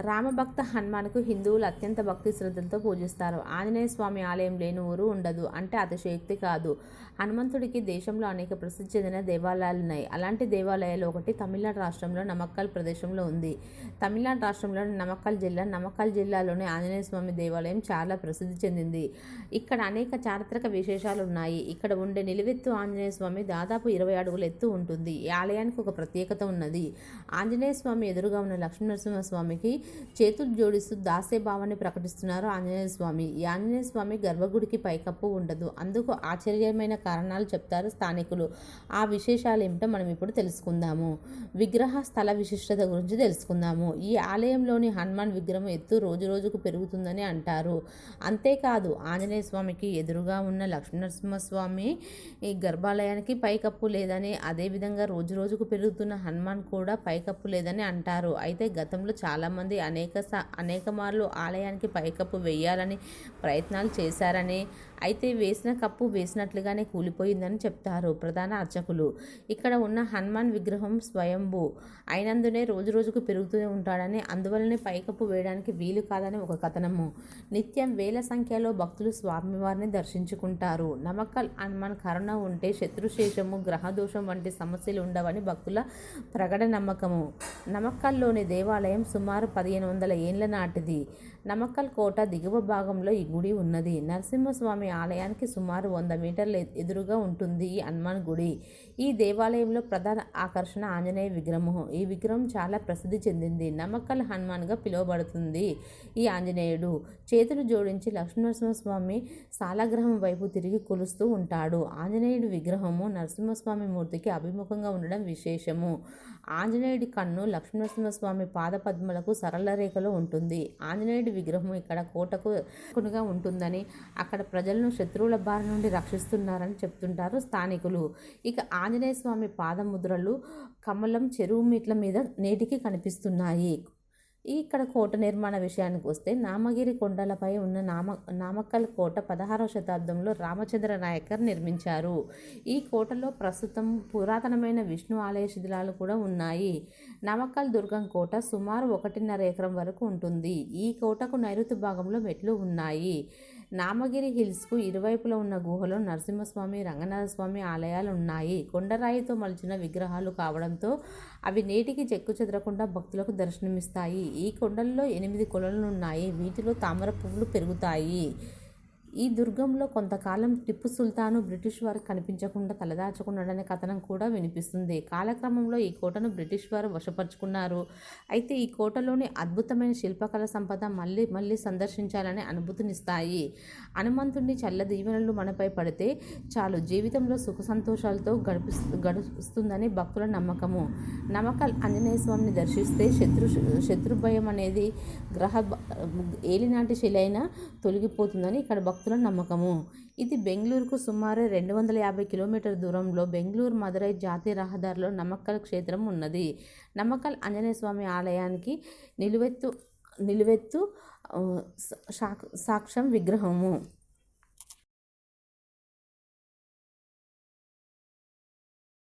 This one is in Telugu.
రామభక్త హనుమాన్కు హిందువులు అత్యంత భక్తి శ్రద్ధలతో పూజిస్తారు. ఆంజనేయ స్వామి ఆలయం లేని ఊరు ఉండదు. అంటే అతిశయోక్తి కాదు. హనుమంతుడికి దేశంలో అనేక ప్రసిద్ధి చెందిన దేవాలయాలు ఉన్నాయి అలాంటి దేవాలయాలు ఒకటి తమిళనాడు రాష్ట్రంలో నమక్కల్ ప్రదేశంలో ఉంది. తమిళనాడు రాష్ట్రంలోని నమక్కల్ జిల్లా నమక్కల్ జిల్లాలోని ఆంజనేయ స్వామి దేవాలయం చాలా ప్రసిద్ధి చెందింది. ఇక్కడ అనేక చారిత్రక విశేషాలు ఉన్నాయి. ఇక్కడ ఉండే నిలువెత్తు ఆంజనేయ స్వామి దాదాపు ఇరవై అడుగుల ఎత్తు ఉంటుంది. ఈ ఆలయానికి ఒక ప్రత్యేకత ఉన్నది. ఆంజనేయ స్వామి ఎదురుగా ఉన్న లక్ష్మీనరసింహ స్వామికి చేతులు జోడిస్తూ దాసే భావాన్ని ప్రకటిస్తున్నారు ఆంజనేయ స్వామి. ఈ ఆంజనేయ స్వామి గర్భగుడికి పైకప్పు ఉండదు. అందుకు ఆశ్చర్యమైన కారణాలు చెప్తారు స్థానికులు. ఆ విశేషాలు ఏమిటో మనం ఇప్పుడు తెలుసుకుందాము. విగ్రహ స్థల విశిష్టత గురించి తెలుసుకుందాము. ఈ ఆలయంలోని హనుమాన్ విగ్రహం ఎత్తు రోజు రోజుకు పెరుగుతుందని అంటారు. అంతేకాదు ఆంజనేయ స్వామికి ఎదురుగా ఉన్న లక్ష్మీనరసింహస్వామి ఈ గర్భాలయానికి పైకప్పు లేదని అదేవిధంగా రోజు రోజుకు పెరుగుతున్న హనుమాన్ కూడా పైకప్పు లేదని అంటారు. అయితే గతంలో చాలామంది అనేక అనేక మార్లు ఆలయానికి పైకప్పు వేయాలని ప్రయత్నాలు చేశారని. అయితే వేసిన కప్పు వేసినట్లుగానే కూలిపోయిందని చెప్తారు ప్రధాన అర్చకులు. ఇక్కడ ఉన్న హనుమాన్ విగ్రహం స్వయంభూ. అయినందునే రోజు రోజుకు పెరుగుతూనే ఉంటాడని అందువల్లనే పైకప్పు వేయడానికి వీలు కాదని ఒక కథనము. నిత్యం వేల సంఖ్యలో భక్తులు స్వామివారిని దర్శించుకుంటారు. నమక్కల్ హనుమాన్ కరుణ ఉంటే శత్రుశేషము గ్రహదోషం వంటి సమస్యలు ఉండవని భక్తుల ప్రగడ నమ్మకము. నమక్కల్లోని దేవాలయం సుమారు పదిహేను వందల ఏండ్ల నాటిది. నమక్కల్ కోట దిగువ భాగంలో ఈ గుడి ఉన్నది. నరసింహస్వామి ఆలయానికి సుమారు వంద మీటర్ల ఎదురుగా ఉంటుంది ఈ హనుమాన్ గుడి. ఈ దేవాలయంలో ప్రధాన ఆకర్షణ ఆంజనేయ విగ్రహం. ఈ విగ్రహం చాలా ప్రసిద్ధి చెందింది. నమక్కల్ హనుమాన్గా పిలువబడుతుంది ఈ ఆంజనేయుడు. చేతులు జోడించి లక్ష్మీనరసింహస్వామి సాలగ్రహం వైపు తిరిగి కొలుస్తూ ఉంటాడు. ఆంజనేయుడి విగ్రహము నరసింహస్వామి మూర్తికి అభిముఖంగా ఉండడం విశేషము. ఆంజనేయుడి కన్ను లక్ష్మీనరసింహస్వామి పాద పద్మలకు సరళ రేఖలో ఉంటుంది. ఆంజనేయుడి విగ్రహం ఇక్కడ కోటకు కొనుగా ఉంటుందని అక్కడ ప్రజలను శత్రువుల బారి నుండి రక్షిస్తున్నారని చెప్తుంటారు స్థానికులు. ఇక ఆంజనేయ స్వామి పాదముద్రలు కమలం చెరువు మీట్ల మీద నేటికి కనిపిస్తున్నాయి. ఇక్కడ కోట నిర్మాణ విషయానికి వస్తే నామగిరి కొండలపై ఉన్న నామ నామక్కల్ కోట పదహారవ శతాబ్దంలో రామచంద్ర నాయకర్ నిర్మించారు. ఈ కోటలో ప్రస్తుతం పురాతనమైన విష్ణు ఆలయ శిథిలాలు కూడా ఉన్నాయి. నామక్కల్ దుర్గం కోట సుమారు ఒకటిన్నర ఎకరం వరకు ఉంటుంది. ఈ కోటకు నైరుతి భాగంలో మెట్లు ఉన్నాయి. నామగిరి హిల్స్కు ఇరువైపులా ఉన్న గుహలో నరసింహస్వామి రంగనాథస్వామి ఆలయాలు ఉన్నాయి కొండరాయితో మలిచిన విగ్రహాలు కావడంతో అవి నేటికి చెక్కు చెదరకుండా భక్తులకు దర్శనమిస్తాయి. ఈ కొండల్లో ఎనిమిది కొలలు ఉన్నాయి వీటిలో తామర పువ్వులు పెరుగుతాయి. ఈ దుర్గంలో కొంతకాలం టిప్పు సుల్తాను బ్రిటిష్ వారికి కనిపించకుండా తలదాచుకున్నాడనే కథనం కూడా వినిపిస్తుంది. కాలక్రమంలో ఈ కోటను బ్రిటిష్ వారు వశపరుచుకున్నారు. అయితే ఈ కోటలోని అద్భుతమైన శిల్పకళ సంపద మళ్ళీ మళ్ళీ సందర్శించాలనే అనుభూతినిస్తాయి. హనుమంతుడిని చల్ల దీవెనలు మనపై పడితే చాలు జీవితంలో సుఖ సంతోషాలతో గడిపి గడుస్తుందని భక్తుల నమ్మకము. నమ్మకల్ ఆంజనేయ స్వామిని దర్శిస్తే శత్రు శత్రుభయం అనేది గ్రహ ఏలినాటి శిలైన తొలగిపోతుందని ఇక్కడ భక్తులు నమ్మకము. ఇది బెంగళూరుకు సుమారు రెండు వందల యాభై కిలోమీటర్ దూరంలో బెంగళూరు మదురై జాతీయ రహదారిలో నమ్మక్కల్ క్షేత్రం ఉన్నది. నమ్మక్కల్ ఆంజనేయ స్వామి ఆలయానికి నిలువెత్తు నిలువెత్తు సాక్ష్యం విగ్రహము.